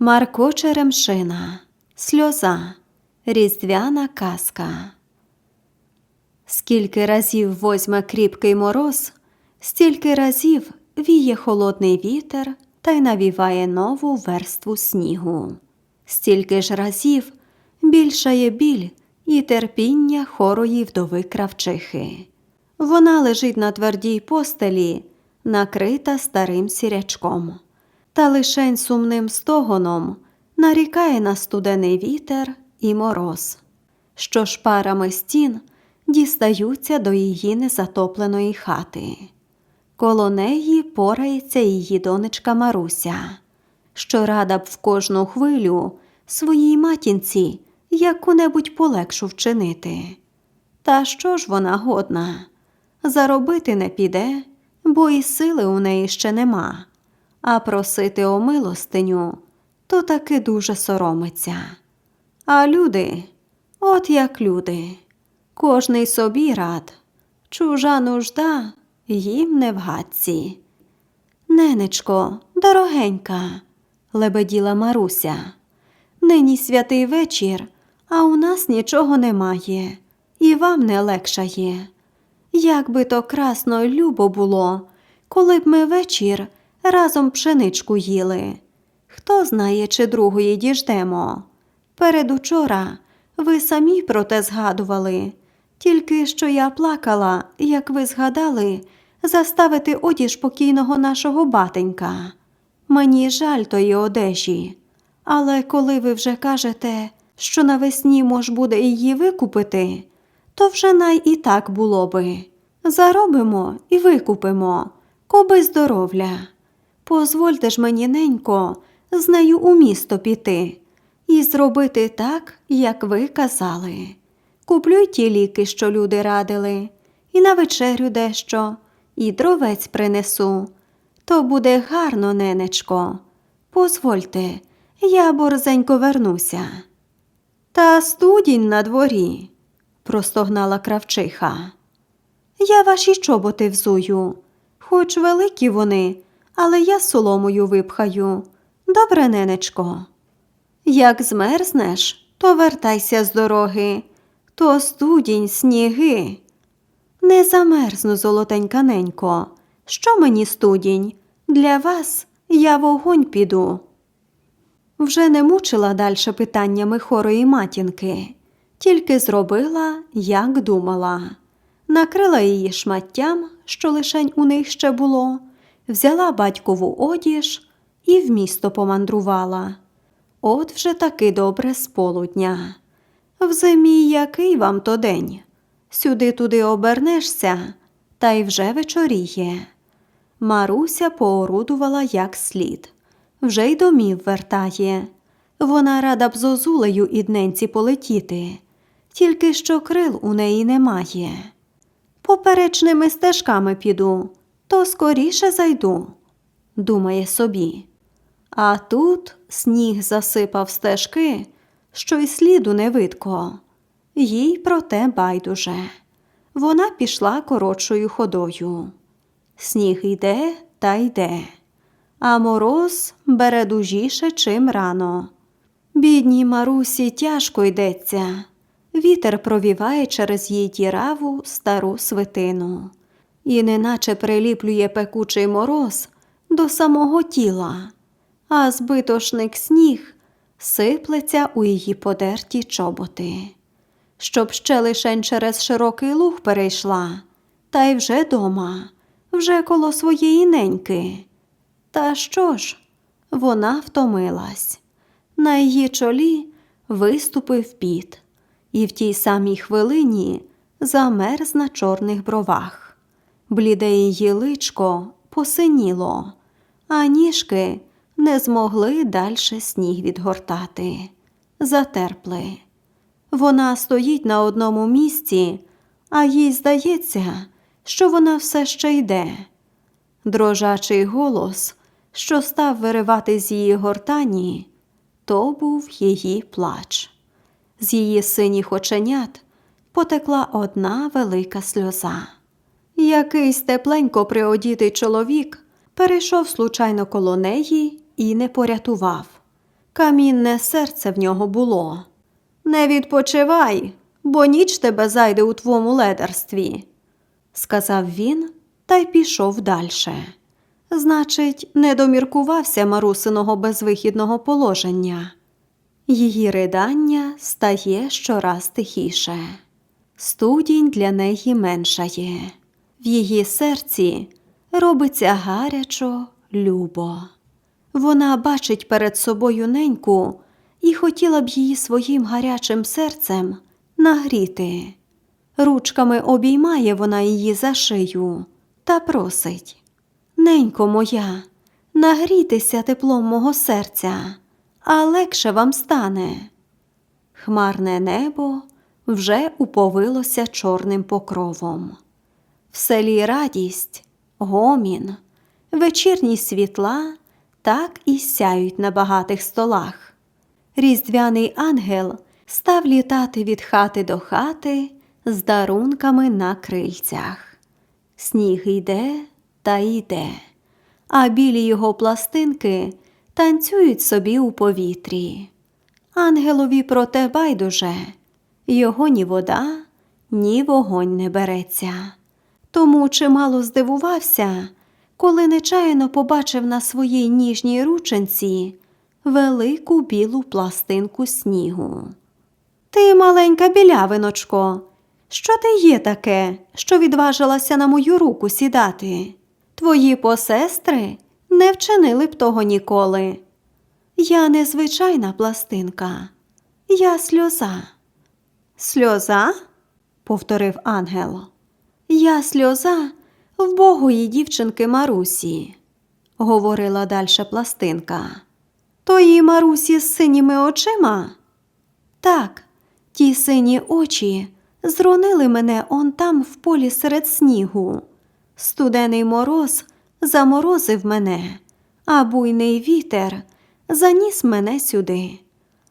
Марко Черемшина, Сльоза, Різдвяна казка. Скільки разів возьме кріпкий мороз, стільки разів віє холодний вітер та й навіває нову верству снігу. Стільки ж разів більшає біль і терпіння хорої вдови кравчихи. Вона лежить на твердій постелі, накрита старим сірячком, та лишень сумним стогоном нарікає на студений вітер і мороз, що шпарами стін дістаються до її незатопленої хати. Коло неї порається її донечка Маруся, що рада б в кожну хвилю своїй матінці яку-небудь полегшу вчинити. Та що ж вона годна? Заробити не піде, бо і сили у неї ще нема, а просити о милостиню то таки дуже соромиться. А люди, от як люди, кожний собі рад, чужа нужда їм не в гадці. Ненечко, дорогенька, лебеділа Маруся. Нині святий вечір, а у нас нічого немає, і вам не легшає. Як би то красно й любо було, коли б ми вечір разом пшеничку їли. Хто знає, чи другої діждемо. Передучора ви самі про те згадували, тільки що я плакала, як ви згадали, заставити одіж покійного нашого батенька. Мені жаль тої одежі, але коли ви вже кажете, що навесні мож буде її викупити, то вже най і так було би. Заробимо і викупимо, коби здоровля. Позвольте ж мені, ненько, з нею у місто піти і зробити так, як ви казали. Куплю й ті ліки, що люди радили, і на вечерю дещо, і дровець принесу. То буде гарно, ненечко. Позвольте, я борзенько вернуся. Та студінь на дворі, простогнала кравчиха. Я ваші чоботи взую, хоч великі вони, але я соломою випхаю. Добре, ненечко. Як змерзнеш, то вертайся з дороги, то студінь, сніги. Не замерзну, золотенька ненько. Що мені студінь? Для вас я в огонь піду. Вже не мучила дальше питаннями хорої матінки, тільки зробила, як думала. Накрила її шматтям, що лишень у них ще було, взяла батькову одіж і в місто помандрувала. От вже таки добре з полудня. В зимі який вам то день? Сюди туди обернешся, та й вже вечоріє. Маруся поорудувала як слід, вже й домів вертає. Вона рада б з озулею і дненці полетіти, тільки що крил у неї немає. Поперечними стежками піду, то скоріше зайду, думає собі. А тут сніг засипав стежки, що й сліду не видко. Їй проте байдуже. Вона пішла коротшою ходою. Сніг йде та йде, а мороз бере дужіше, чим рано. Бідній Марусі тяжко йдеться. Вітер провіває через її діраву стару свитину і неначе приліплює пекучий мороз до самого тіла, а збитошник сніг сиплеться у її подерті чоботи. Щоб ще лишень через широкий луг перейшла, та й вже дома, вже коло своєї неньки. Та що ж, вона втомилась. На її чолі виступив піт, і в тій самій хвилині замерз на чорних бровах. Бліде її личко посиніло, а ніжки не змогли дальше сніг відгортати. Затерпли. Вона стоїть на одному місці, а їй здається, що вона все ще йде. Дрожачий голос, що став виривати з її гортані, то був її плач. З її синіх оченят потекла одна велика сльоза. Якийсь тепленько приодітий чоловік перейшов случайно коло неї і не порятував. Камінне серце в нього було. Не відпочивай, бо ніч тебе зайде у твому ледарстві, сказав він та й пішов дальше. Значить, не доміркувався Марусиного безвихідного положення. Її ридання стає щораз тихіше. Студінь для неї меншає. В її серці робиться гарячо, любо. Вона бачить перед собою неньку і хотіла б її своїм гарячим серцем нагріти. Ручками обіймає вона її за шию та просить Ненько моя, нагрітися теплом мого серця, а легше вам стане. Хмарне небо вже уповилося чорним покровом. В селі радість, гомін, вечірні світла так і сяють на багатих столах. Різдвяний ангел став літати від хати до хати з дарунками на крильцях. Сніг йде та йде, а білі його пластинки танцюють собі у повітрі. Ангелові проте байдуже, його ні вода, ні вогонь не береться. Тому чимало здивувався, коли нечаянно побачив на своїй ніжній рученці велику білу пластинку снігу. Ти, маленька білявиночко, що ти є таке, що відважилася на мою руку сідати? Твої посестри не вчинили б того ніколи. Я незвичайна пластинка, я сльоза. Сльоза? повторив ангел. Я сльоза вбогої дівчинки Марусі, говорила дальше пластинка. Тої Марусі з синіми очима? Так, ті сині очі зронили мене он там в полі серед снігу. Студений мороз заморозив мене, а буйний вітер заніс мене сюди.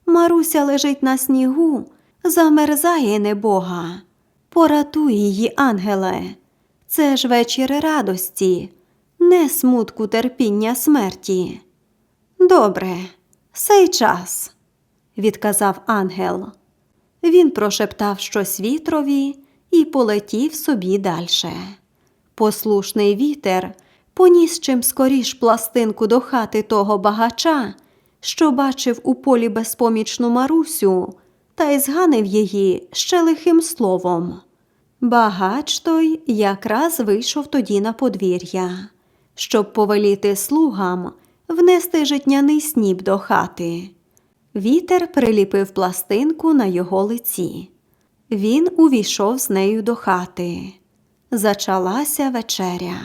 Маруся лежить на снігу, замерзає небога. Поратуй її, ангеле, це ж вечір радості, не смутку терпіння смерті. Добре, сей час, відказав ангел. Він прошептав щось вітрові і полетів собі дальше. Послушний вітер поніс чим скоріш пластинку до хати того багача, що бачив у полі безпомічну Марусю, та й зганив її ще лихим словом. Багач той якраз вийшов тоді на подвір'я, щоб повеліти слугам внести житняний сніп до хати. Вітер приліпив пластинку на його лиці. Він увійшов з нею до хати. Зачалася вечеря.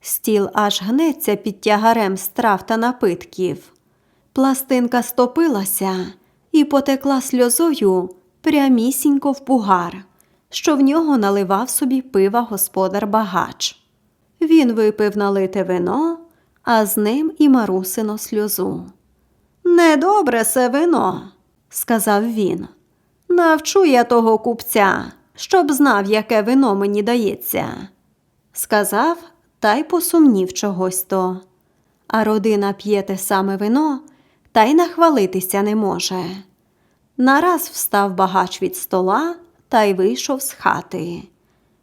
Стіл аж гнеться під тягарем страв та напитків. Пластинка стопилася і потекла сльозою прямісінько в пугар, що в нього наливав собі пива господар багач. Він випив налите вино, а з ним і марусино сльозу. Недобре се вино, сказав він. Навчу я того купця, щоб знав, яке вино мені дається. Сказав та й посумнів чогось то. А родина п'є те саме вино та й нахвалитися не може. Нараз встав багач від стола та й вийшов з хати.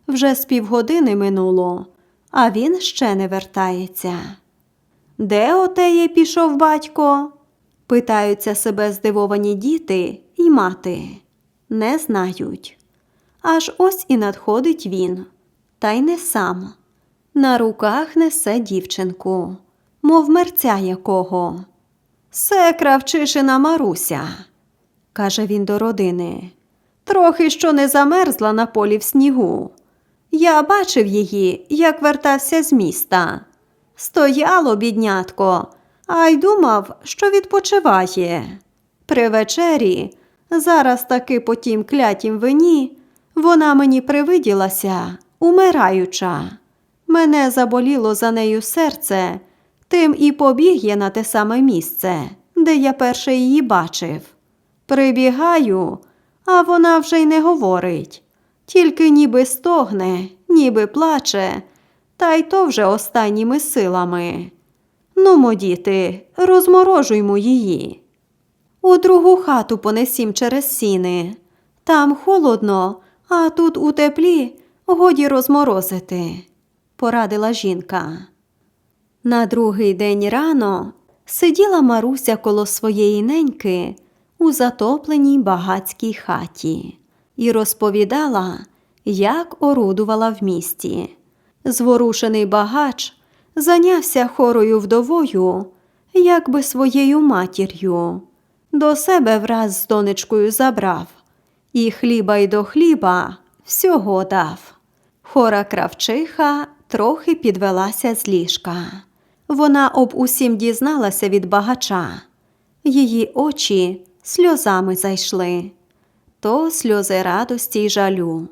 Вже з півгодини минуло, а він ще не вертається. Де отеє пішов батько? питаються себе здивовані діти і мати. Не знають. Аж ось і надходить він, та й не сам. На руках несе дівчинку, мов мерця якого. Се кравчишина Маруся, каже він до родини. Трохи що не замерзла на полі в снігу. Я бачив її, як вертався з міста. Стояло, біднятко, а й думав, що відпочиває. При вечері, зараз таки по тім клятім вині, вона мені привиділася, умираюча. Мене заболіло за нею серце, тим і побіг я на те саме місце, де я перше її бачив. Прибігаю, а вона вже й не говорить, тільки ніби стогне, ніби плаче, та й то вже останніми силами. Нумо, діти, розморожуймо її. У другу хату понесім через сіни. Там холодно, а тут у теплі годі розморозити, порадила жінка. На другий день рано сиділа Маруся коло своєї неньки у затопленій багацькій хаті і розповідала, як орудувала в місті. Зворушений багач зайнявся хорою вдовою, якби своєю матір'ю. До себе враз з донечкою забрав, і хліба й до хліба всього дав. Хора кравчиха трохи підвелася з ліжка. Вона об усім дізналася від багача. Її очі сльозами зайшли. То сльози радості й жалю.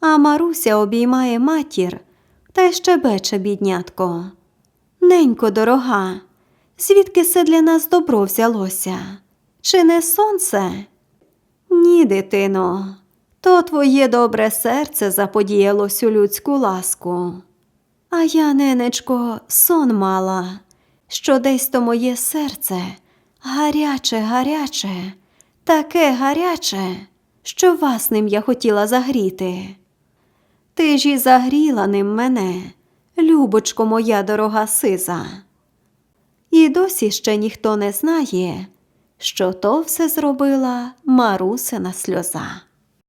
А Маруся обіймає матір та й щебече біднятко. Ненько дорога, звідки се для нас добро взялося? Чи не сонце? Ні, дитино, то твоє добре серце заподіяло сю людську ласку. А я, ненечко, сон мала, що десь то моє серце гаряче, гаряче, таке гаряче, що вас ним я хотіла загріти. Ти ж і загріла ним мене, любочко моя дорога сиза. І досі ще ніхто не знає, що то все зробила Марусина сльоза.